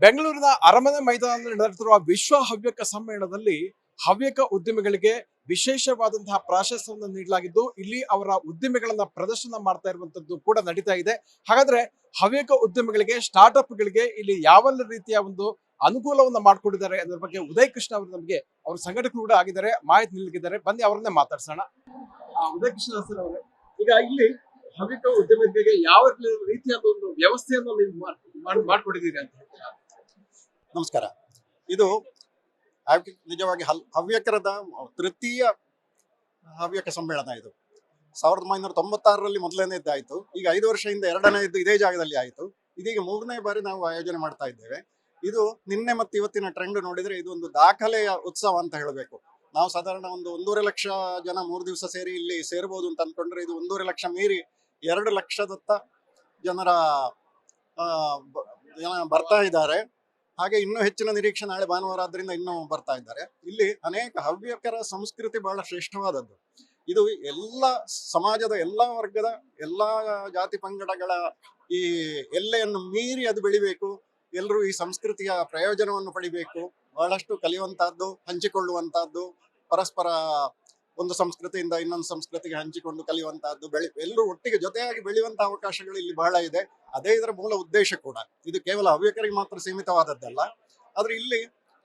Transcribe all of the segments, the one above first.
ಬೆಂಗಳೂರಿನ ಅರಮನೆ ಮೈದಾನದಲ್ಲಿ ನಡೆಯುತ್ತಿರುವ ವಿಶ್ವ ಹವ್ಯಕ ಸಮ್ಮೇಳನದಲ್ಲಿ ಹವ್ಯಕ ಉದ್ಯಮಿಗಳಿಗೆ ವಿಶೇಷವಾದಂತಹ ಪ್ರಾಶಸ್ತ್ಯವನ್ನು ನೀಡಲಾಗಿದ್ದು, ಇಲ್ಲಿ ಅವರ ಉದ್ದಿಮೆಗಳನ್ನ ಪ್ರದರ್ಶನ ಮಾಡ್ತಾ ಇರುವಂತದ್ದು ಕೂಡ ನಡೀತಾ ಇದೆ. ಹಾಗಾದ್ರೆ ಹವ್ಯಕ ಉದ್ಯಮಿಗಳಿಗೆ, ಸ್ಟಾರ್ಟ್ಅಪ್ಗಳಿಗೆ ಇಲ್ಲಿ ಯಾವೆಲ್ಲ ರೀತಿಯ ಒಂದು ಅನುಕೂಲವನ್ನ ಮಾಡಿಕೊಂಡಿದ್ದಾರೆ ಅದರ ಬಗ್ಗೆ ಉದಯ್ ಕೃಷ್ಣ ಅವರು ನಮಗೆ, ಅವ್ರ ಸಂಘಟಕರು ಕೂಡ ಆಗಿದ್ದಾರೆ, ಮಾಹಿತಿ ನಿಲ್ಗಿದ್ದಾರೆ ಬನ್ನಿ, ಅವರನ್ನೇ ಮಾತಾಡ್ಸೋಣ. ಉದಯ್ ಕೃಷ್ಣ ಸರ್ ಅವರೇ, ಈಗ ಇಲ್ಲಿ ಹವ್ಯಕ ಉದ್ಯಮಿಗಳಿಗೆ ಯಾವ ರೀತಿಯಾದ ಒಂದು ವ್ಯವಸ್ಥೆಯನ್ನು ನೀವು ಮಾಡ್- ಮಾಡ್- ಮಾಡ್ಕೊಟ್ಟಿದ್ದೀರಿ ಅಂತ? ನಮಸ್ಕಾರ. ಇದು ನಿಜವಾಗಿ ಹಲ್ ಹವ್ಯಕರದ ತೃತೀಯ ಹವ್ಯಕ ಸಮ್ಮೇಳನ ಇದು. ಸಾವಿರದ ಒಂಬೈನೂರ ತೊಂಬತ್ತಾರರಲ್ಲಿ ಮೊದಲನೇದ್ದು ಆಯಿತು ಈಗ ಐದು ವರ್ಷದಿಂದ ಎರಡನೇದ್ದು ಇದೇ ಜಾಗದಲ್ಲಿ ಆಯಿತು. ಇದೀಗ ಮೂರನೇ ಬಾರಿ ನಾವು ಆಯೋಜನೆ ಮಾಡ್ತಾ ಇದ್ದೇವೆ. ಇದು ನಿನ್ನೆ ಮತ್ತು ಇವತ್ತಿನ ಟ್ರೆಂಡ್ ನೋಡಿದ್ರೆ ಇದು ಒಂದು ದಾಖಲೆಯ ಉತ್ಸವ ಅಂತ ಹೇಳಬೇಕು. ನಾವು ಸಾಧಾರಣ ಒಂದು ಒಂದೂವರೆ ಲಕ್ಷ ಜನ ಮೂರು ದಿವಸ ಸೇರಿ ಇಲ್ಲಿ ಸೇರ್ಬೋದು ಅಂತ ಅಂದ್ಕೊಂಡ್ರೆ ಇದು ಒಂದೂವರೆ ಲಕ್ಷ ಮೀರಿ ಎರಡು ಲಕ್ಷದತ್ತ ಜನರ ಜನ ಬರ್ತಾ ಇದ್ದಾರೆ. ಹಾಗೆ ಇನ್ನೂ ಹೆಚ್ಚಿನ ನಿರೀಕ್ಷೆ ನಾಳೆ ಭಾನುವಾರ ಆದ್ರಿಂದ ಇನ್ನೂ ಬರ್ತಾ ಇದ್ದಾರೆ. ಇಲ್ಲಿ ಅನೇಕ ಹವ್ಯಕರ ಸಂಸ್ಕೃತಿ ಬಹಳ ಶ್ರೇಷ್ಠವಾದದ್ದು. ಇದು ಎಲ್ಲ ಸಮಾಜದ ಎಲ್ಲ ವರ್ಗದ ಎಲ್ಲ ಜಾತಿ ಪಂಗಡಗಳ ಈ ಎಲ್ಲೆಯನ್ನು ಮೀರಿ ಅದು ಬೆಳಿಬೇಕು. ಎಲ್ಲರೂ ಈ ಸಂಸ್ಕೃತಿಯ ಪ್ರಯೋಜನವನ್ನು ಪಡಿಬೇಕು. ಬಹಳಷ್ಟು ಕಲಿಯುವಂತಹದ್ದು, ಹಂಚಿಕೊಳ್ಳುವಂತಹದ್ದು, ಪರಸ್ಪರ ಒಂದು ಸಂಸ್ಕೃತಿಯಿಂದ ಇನ್ನೊಂದು ಸಂಸ್ಕೃತಿಗೆ ಹಂಚಿಕೊಂಡು ಕಲಿಯುವಂತಹದ್ದು ಬೆಳಿ ಎಲ್ಲರೂ ಒಟ್ಟಿಗೆ ಜೊತೆಯಾಗಿ ಬೆಳೆಯುವಂತಹ ಅವಕಾಶಗಳು ಇಲ್ಲಿ ಬಹಳ ಇದೆ. ಅದೇ ಇದರ ಮೂಲ ಉದ್ದೇಶ ಕೂಡ. ಇದು ಕೇವಲ ಹವ್ಯಕರಿಗೆ ಮಾತ್ರ ಸೀಮಿತವಾದದ್ದಲ್ಲ. ಆದ್ರೆ ಇಲ್ಲಿ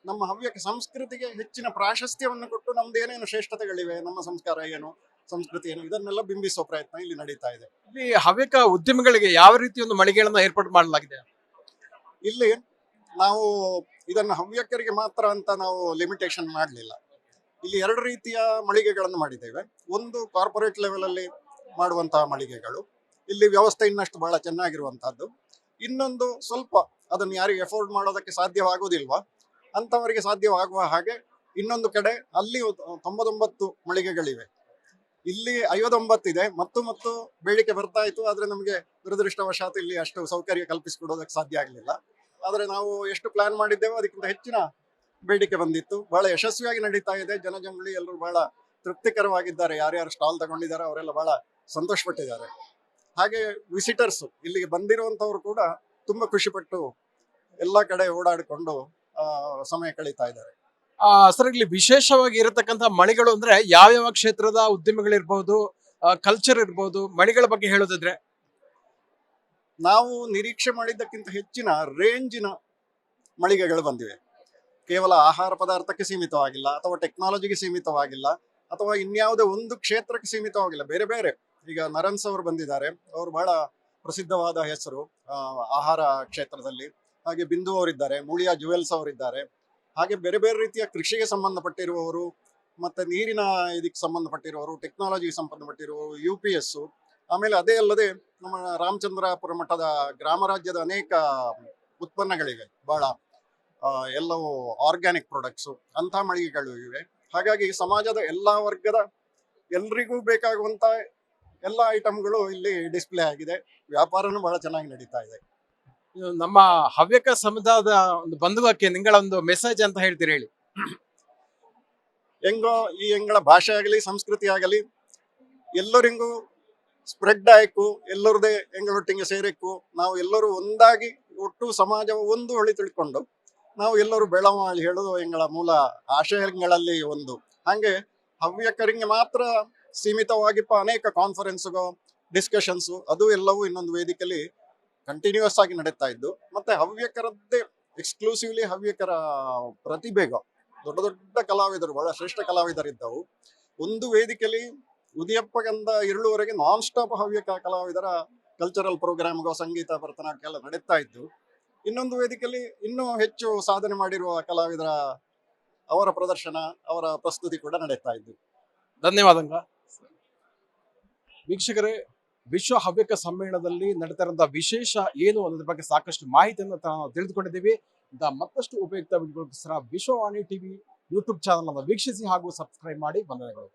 ನಮ್ಮ ಹವ್ಯಕ ಸಂಸ್ಕೃತಿಗೆ ಹೆಚ್ಚಿನ ಪ್ರಾಶಸ್ತ್ಯವನ್ನು ಕೊಟ್ಟು ನಮ್ದು ಏನೇನು ಶ್ರೇಷ್ಠತೆಗಳಿವೆ ನಮ್ಮ ಸಂಸ್ಕಾರ ಏನು ಸಂಸ್ಕೃತಿ ಏನು ಇದನ್ನೆಲ್ಲ ಬಿಂಬಿಸುವ ಪ್ರಯತ್ನ ಇಲ್ಲಿ ನಡೀತಾ ಇದೆ. ಇಲ್ಲಿ ಹವ್ಯಕ ಉದ್ಯಮಿಗಳಿಗೆ ಯಾವ ರೀತಿ ಒಂದು ಮಳಿಗೆಗಳನ್ನು ಏರ್ಪಾಡು ಮಾಡಲಾಗಿದೆ? ಇಲ್ಲಿ ನಾವು ಇದನ್ನು ಹವ್ಯಕರಿಗೆ ಮಾತ್ರ ಅಂತ ನಾವು ಲಿಮಿಟೇಷನ್ ಮಾಡಲಿಲ್ಲ. ಇಲ್ಲಿ ಎರಡು ರೀತಿಯ ಮಳಿಗೆಗಳನ್ನು ಮಾಡಿದ್ದೇವೆ. ಒಂದು ಕಾರ್ಪೊರೇಟ್ ಲೆವೆಲ್ ಅಲ್ಲಿ ಮಾಡುವಂತಹ ಮಳಿಗೆಗಳು. ಇಲ್ಲಿ ವ್ಯವಸ್ಥೆ ಇನ್ನಷ್ಟು ಬಹಳ ಚೆನ್ನಾಗಿರುವಂತಹದ್ದು. ಇನ್ನೊಂದು ಸ್ವಲ್ಪ ಅದನ್ನು ಯಾರಿಗೆ ಎಫೋರ್ಡ್ ಮಾಡೋದಕ್ಕೆ ಸಾಧ್ಯವಾಗುವುದಿಲ್ವಾ? ಅಂಥವರಿಗೆ ಸಾಧ್ಯವಾಗುವ ಹಾಗೆ ಇನ್ನೊಂದು ಕಡೆ ಅಲ್ಲಿ ತೊಂಬತ್ತೊಂಬತ್ತು ಮಳಿಗೆಗಳಿವೆ. ಇಲ್ಲಿ ಐವತ್ತೊಂಬತ್ತಿದೆ ಮತ್ತು ಮತ್ತು ಬೇಡಿಕೆ ಬರ್ತಾ ಇತ್ತು. ಆದ್ರೆ ನಮಗೆ ದುರದೃಷ್ಟವಶಾತ್ ಇಲ್ಲಿ ಅಷ್ಟು ಸೌಕರ್ಯ ಕಲ್ಪಿಸಿಕೊಡೋದಕ್ಕೆ ಸಾಧ್ಯ ಆಗಲಿಲ್ಲ. ಆದರೆ ನಾವು ಎಷ್ಟು ಪ್ಲಾನ್ ಮಾಡಿದ್ದೇವೋ ಅದಕ್ಕಿಂತ ಹೆಚ್ಚಿನ ಬೇಡಿಕೆ ಬಂದಿತ್ತು. ಬಹಳ ಯಶಸ್ವಿಯಾಗಿ ನಡೀತಾ ಇದೆ. ಜನಜಂಗುಳಿ ಎಲ್ಲರೂ ಬಹಳ ತೃಪ್ತಿಕರವಾಗಿದ್ದಾರೆ. ಯಾರ್ಯಾರು ಸ್ಟಾಲ್ ತಗೊಂಡಿದ್ದಾರೆ ಅವರೆಲ್ಲ ಬಹಳ ಸಂತೋಷಪಟ್ಟಿದ್ದಾರೆ. ಹಾಗೆ ವಿಸಿಟರ್ಸ್ ಇಲ್ಲಿಗೆ ಬಂದಿರುವಂತವ್ರು ಕೂಡ ತುಂಬಾ ಖುಷಿಪಟ್ಟು ಎಲ್ಲ ಕಡೆ ಓಡಾಡಿಕೊಂಡು ಸಮಯ ಕಳೀತಾ ಇದ್ದಾರೆ. ಆ ಸರ್ ಇಲ್ಲಿ ವಿಶೇಷವಾಗಿ ಇರತಕ್ಕಂತಹ ಮಳಿಗಳು ಅಂದ್ರೆ ಯಾವ್ಯಾವ ಕ್ಷೇತ್ರದ ಉದ್ಯಮಿಗಳಿರ್ಬಹುದು ಕಲ್ಚರ್ ಇರ್ಬಹುದು ಮಳಿಗಳ ಬಗ್ಗೆ ಹೇಳೋದಿದ್ರೆ? ನಾವು ನಿರೀಕ್ಷೆ ಮಾಡಿದ್ದಕ್ಕಿಂತ ಹೆಚ್ಚಿನ ರೇಂಜಿನ ಮಳಿಗೆಗಳು ಬಂದಿವೆ. ಕೇವಲ ಆಹಾರ ಪದಾರ್ಥಕ್ಕೆ ಸೀಮಿತವಾಗಿಲ್ಲ ಅಥವಾ ಟೆಕ್ನಾಲಜಿಗೆ ಸೀಮಿತವಾಗಿಲ್ಲ ಅಥವಾ ಇನ್ಯಾವುದೇ ಒಂದು ಕ್ಷೇತ್ರಕ್ಕೆ ಸೀಮಿತವಾಗಿಲ್ಲ. ಬೇರೆ ಬೇರೆ. ಈಗ ನರನ್ಸ್ ಅವರು ಬಂದಿದ್ದಾರೆ. ಅವರು ಬಹಳ ಪ್ರಸಿದ್ಧವಾದ ಹೆಸರು ಆಹಾರ ಕ್ಷೇತ್ರದಲ್ಲಿ. ಹಾಗೆ ಬಿಂದು ಅವರಿದ್ದಾರೆ, ಮೂಳಿಯ ಜುವೆಲ್ಸ್ ಅವರಿದ್ದಾರೆ. ಹಾಗೆ ಬೇರೆ ಬೇರೆ ರೀತಿಯ ಕೃಷಿಗೆ ಸಂಬಂಧಪಟ್ಟಿರುವವರು, ಮತ್ತೆ ನೀರಿನ ಇದಕ್ಕೆ ಸಂಬಂಧಪಟ್ಟಿರುವವರು ಟೆಕ್ನಾಲಜಿಗೆ ಸಂಬಂಧಪಟ್ಟಿರುವವರು ಯು ಪಿ ಎಸ್ಸು ಆಮೇಲೆ ಅದೇ ಅಲ್ಲದೆ ನಮ್ಮ ರಾಮಚಂದ್ರಪುರ ಮಠದ ಗ್ರಾಮ ರಾಜ್ಯದ ಅನೇಕ ಉತ್ಪನ್ನಗಳಿವೆ. ಬಹಳ ಎಲ್ಲವೂ ಆರ್ಗ್ಯಾನಿಕ್ ಪ್ರಾಡಕ್ಟ್ಸು ಅಂಥ ಮಳಿಗೆಗಳು ಇವೆ. ಹಾಗಾಗಿ ಸಮಾಜದ ಎಲ್ಲ ವರ್ಗದ ಎಲ್ರಿಗೂ ಬೇಕಾಗುವಂಥ ಎಲ್ಲ ಐಟಮ್ಗಳು ಇಲ್ಲಿ ಡಿಸ್ಪ್ಲೇ ಆಗಿದೆ. ವ್ಯಾಪಾರನೂ ಬಹಳ ಚೆನ್ನಾಗಿ ನಡೀತಾ ಇದೆ. ನಮ್ಮ ಹವ್ಯಕ ಸಮುದಾಯದ ಒಂದು ಬಂಧುವಕ್ಕೆ ನಿಂಗಳ ಒಂದು ಮೆಸೇಜ್ ಅಂತ ಹೇಳ್ತೀರಿ ಹೇಳಿ. ಹೆಂಗೋ ಈ ಹೆಂಗಳ ಭಾಷೆ ಆಗಲಿ ಸಂಸ್ಕೃತಿ ಆಗಲಿ ಎಲ್ಲರಿಗೂ ಸ್ಪ್ರೆಡ್ ಆಯ್ಕು ಎಲ್ಲರದೇ ಹೆಂಗಳೊಟ್ಟಿಗೆ ಸೇರಿಕ್ಕು ನಾವು ಎಲ್ಲರೂ ಒಂದಾಗಿ ಒಟ್ಟು ಸಮಾಜ ಒಂದು ಹೊಳಿ ತಿಳ್ಕೊಂಡು ನಾವು ಎಲ್ಲರೂ ಬೆಳವಳಿ ಹೇಳೋದು ಎಂಗಳ ಮೂಲ ಆಶಯಗಳಲ್ಲಿ ಒಂದು. ಹಾಗೆ ಹವ್ಯಕರಿಗೆ ಮಾತ್ರ ಸೀಮಿತವಾಗಿಪ್ಪ ಅನೇಕ ಕಾನ್ಫರೆನ್ಸ್ಗೋ ಡಿಸ್ಕಷನ್ಸು ಅದು ಎಲ್ಲವೂ ಇನ್ನೊಂದು ವೇದಿಕೆಯಲ್ಲಿ ಕಂಟಿನ್ಯೂಸ್ ಆಗಿ ನಡೀತಾ ಇದ್ದು. ಮತ್ತೆ ಹವ್ಯಕರದ್ದೇ ಎಕ್ಸ್ಕ್ಲೂಸಿವ್ಲಿ ಹವ್ಯಕರ ಪ್ರತಿಭೆಗ, ದೊಡ್ಡ ದೊಡ್ಡ ಕಲಾವಿದರು, ಬಹಳ ಶ್ರೇಷ್ಠ ಕಲಾವಿದರಿದ್ದವು. ಒಂದು ವೇದಿಕೆಯಲ್ಲಿ ಉದಯಪ್ಪಗಂದ ಇರುಳುವರೆಗೆ ನಾನ್ ಸ್ಟಾಪ್ ಹವ್ಯಕ ಕಲಾವಿದರ ಕಲ್ಚರಲ್ ಪ್ರೋಗ್ರಾಮ್ಗೋ ಸಂಗೀತ, ಭರತನಾಟ್ಯ ಎಲ್ಲ ನಡೀತಾ ಇದ್ದು. ಇನ್ನೊಂದು ವೇದಿಕೆಯಲ್ಲಿ ಇನ್ನೂ ಹೆಚ್ಚು ಸಾಧನೆ ಮಾಡಿರುವ ಕಲಾವಿದರ ಅವರ ಪ್ರದರ್ಶನ, ಅವರ ಪ್ರಸ್ತುತಿ ಕೂಡ ನಡೀತಾ ಇದ್ದು. ಧನ್ಯವಾದಂಗ ವೀಕ್ಷಕರೇ, ವಿಶ್ವ ಹವ್ಯಕ ಸಮ್ಮೇಳನದಲ್ಲಿ ನಡೀತಾ ವಿಶೇಷ ಏನು ಅನ್ನೋದ್ರ ಬಗ್ಗೆ ಸಾಕಷ್ಟು ಮಾಹಿತಿಯನ್ನು ನಾವು ತಿಳಿದುಕೊಂಡಿದ್ದೀವಿ. ಮತ್ತಷ್ಟು ಉಪಯುಕ್ತ ವಿಡಿಯೋಗೋಸ್ಕರ ವಿಶ್ವವಾಣಿ ಟಿವಿ ಯೂಟ್ಯೂಬ್ ಚಾನಲ್ ಅನ್ನು ವೀಕ್ಷಿಸಿ ಹಾಗೂ ಸಬ್ಸ್ಕ್ರೈಬ್ ಮಾಡಿ. ವಂದನೆಗಳು